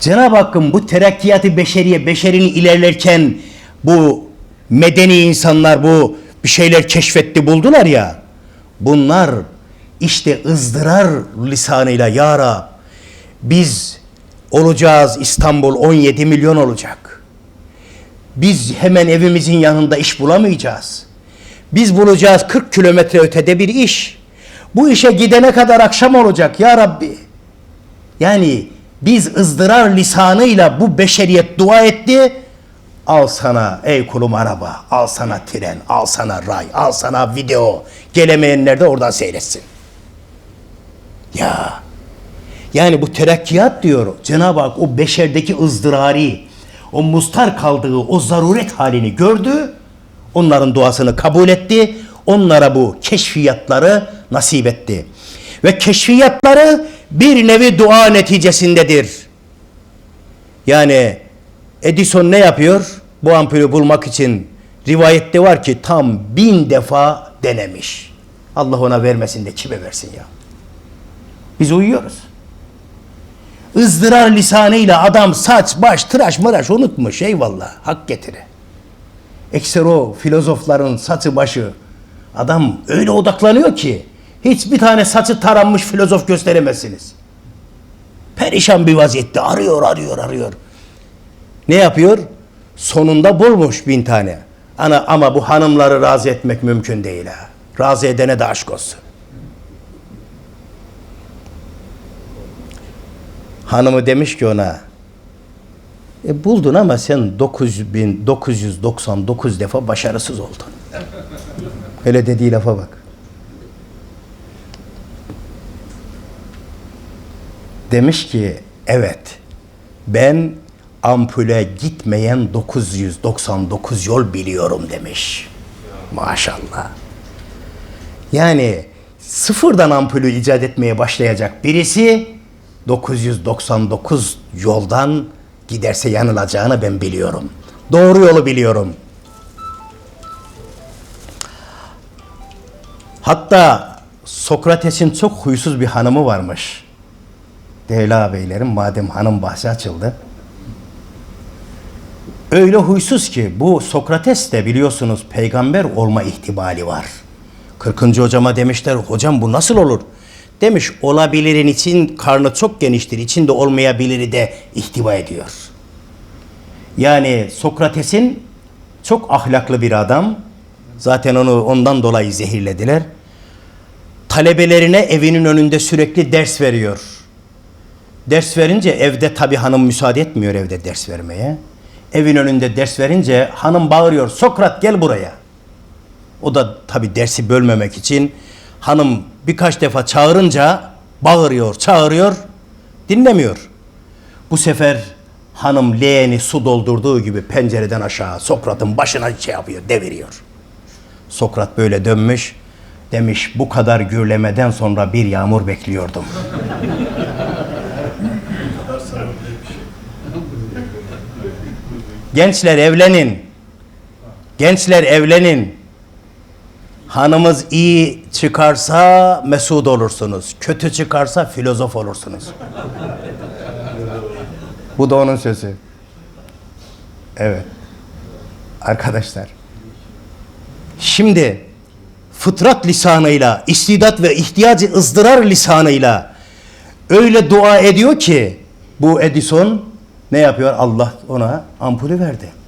Cenab-ı Hakk'ın bu terakkiyatı beşeriye, beşerini ilerlerken bu medeni insanlar bu bir şeyler keşfetti buldular ya. Bunlar işte ızdırar lisanıyla ya Rab biz olacağız İstanbul 17 milyon olacak. Biz hemen evimizin yanında iş bulamayacağız. Biz bulacağız 40 kilometre ötede bir iş. Bu işe gidene kadar akşam olacak ya Rabbi. Yani biz ızdırar lisanıyla bu beşeriyet dua etti. Al sana ey kulum araba, al sana tren, al sana ray, al sana video. Gelemeyenler de oradan seyretsin. Ya yani bu terakkiyat diyor Cenab-ı Hak o beşerdeki ızdırari, o mustar kaldığı o zaruret halini gördü. Onların duasını kabul etti. Onlara bu keşfiyatları nasip etti. Ve keşfiyatları bir nevi dua neticesindedir. Yani Edison ne yapıyor? Bu ampulü bulmak için rivayette var ki tam bin defa denemiş. Allah ona vermesin de kime versin ya? Biz uyuyoruz. ızdırar lisanıyla adam saç, baş, tıraş mıraş unutmuş eyvallah. Hak getire. Ekser o filozofların saçı başı adam öyle odaklanıyor ki hiçbir tane saçı taranmış filozof gösteremezsiniz. Perişan bir vaziyette arıyor arıyor arıyor. Ne yapıyor? Sonunda bulmuş bin tane. Ana, ama bu hanımları razı etmek mümkün değil ha. Razı edene de aşk olsun. Hanımı demiş ki ona e, buldun ama sen 9999 defa başarısız oldun. Öyle dediği lafa bak. Demiş ki evet ben ampule gitmeyen 999 yol biliyorum demiş. Maşallah. Yani sıfırdan ampulü icat etmeye başlayacak birisi 999 yoldan giderse yanılacağını ben biliyorum. Doğru yolu biliyorum. Hatta Sokrates'in çok huysuz bir hanımı varmış. Değerli ağabeylerim madem hanım bahsi açıldı. Öyle huysuz ki bu Sokrates de biliyorsunuz peygamber olma ihtimali var. 40. hocama demişler hocam bu nasıl olur? Demiş olabilirin için karnı çok geniştir. içinde olmayabiliri de ihtiva ediyor. Yani Sokrates'in çok ahlaklı bir adam. Zaten onu ondan dolayı zehirlediler. Talebelerine evinin önünde sürekli ders veriyor. Ders verince evde tabi hanım müsaade etmiyor evde ders vermeye. Evin önünde ders verince hanım bağırıyor. Sokrat gel buraya. O da tabi dersi bölmemek için hanım birkaç defa çağırınca bağırıyor, çağırıyor, dinlemiyor. Bu sefer hanım leğeni su doldurduğu gibi pencereden aşağı Sokrat'ın başına şey yapıyor, deviriyor. Sokrat böyle dönmüş, demiş bu kadar gürlemeden sonra bir yağmur bekliyordum. Gençler evlenin. Gençler evlenin. Hanımız iyi çıkarsa mesut olursunuz. Kötü çıkarsa filozof olursunuz. Bu da onun sözü. Evet. Arkadaşlar. Şimdi fıtrat lisanıyla, istidat ve ihtiyacı ızdırar lisanıyla öyle dua ediyor ki bu Edison ne yapıyor? Allah ona ampulü verdi.